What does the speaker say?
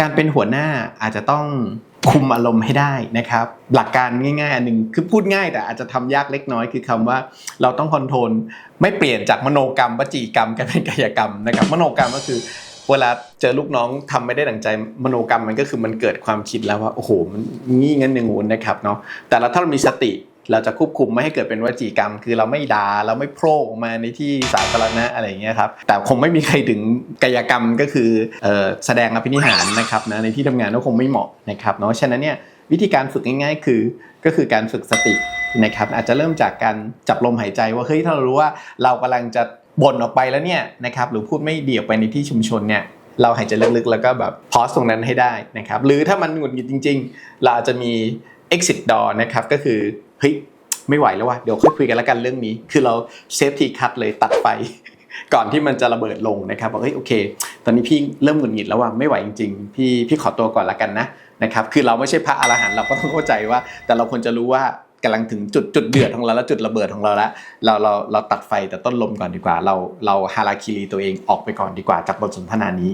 การเป็นหัวหน้าอาจจะต้องคุมอารมณ์ให้ได้นะครับ หลักการง่ายๆอันหนึ่งคือพูดง่ายแต่อาจจะทำยากเล็กน้อยคือคำว่าเราต้องคอนโทรลไม่เปลี่ยนจากมโนกรรมวจีกรรมกลายเป็นกายกรรมนะครับ มโนกรรมก็คือเวลาเจอลูกน้องทำไม่ได้ดังใจมโนกรรมมันก็คือมันเกิดความคิดแล้วว่าโอ้โหมันงี้งั้นอย่งงู้นนะครับเนาะแต่เราถ้าเรามีสติ เราจะควบคุมไม่ให้เกิดเป็นวจีกรรม คือเราไม่ด่าเราไม่โพร่ออกมาในที่สาธารณะอะไรอย่างเงี้ยครับแต่คงไม่มีใครถึงกายกรรมก็คือออแสดงอภินิหารนะครับนะในที่ทำงานก็คงไม่เหมาะนะครับเนาะฉะนั้นเนี่ยวิธีการฝึกง่ายๆ คือก็คือการฝึกสตินะครับอาจจะเริ่มจากการจับลมหายใจว่าเฮ้ยถ้าเรารู้ว่าเรากำลังจะบ่นออกไปแล้วเนี่ยนะครับหรือพูดไม่ดีออกไปในที่ชุมชนเนี่ยเราหายใจลึกๆ แล้วก็แบบพอสตรงนั้นให้ได้นะครับหรือถ้ามันหงุดหงิดจริง ๆ เราจจะมี exit door นะครับก็คือ เฮ้ยไม่ไหวแล้วว่ะเดี๋ยวค่อยคุยกันแล้วกันเรื่องนี้ คือเรา safety cut เลยตัดไฟก่อนที่มันจะระเบิดลงนะครับบอกเฮ้ยโอเค ตอนนี้พี่เริ่มหงุดหงิดแล้วว่ะไม่ไหวจริงๆพี่พี่ขอตัวก่อนละกันนะนะครับคือเราไม่ใช่พระอรหันต์เราก็ต้องเข้าใจว่า แต่เราควรจะรู้ว่ากำลังถึงจุดจุดเดือดของเราแล้วจุดระเบิดของเราแล้วเราเราเราตัดไฟแต่ต้นลมก่อนดีกว่า เราเราฮาราคิรีตัวเองออกไปก่อนดีกว่าจากบทสนทนานี้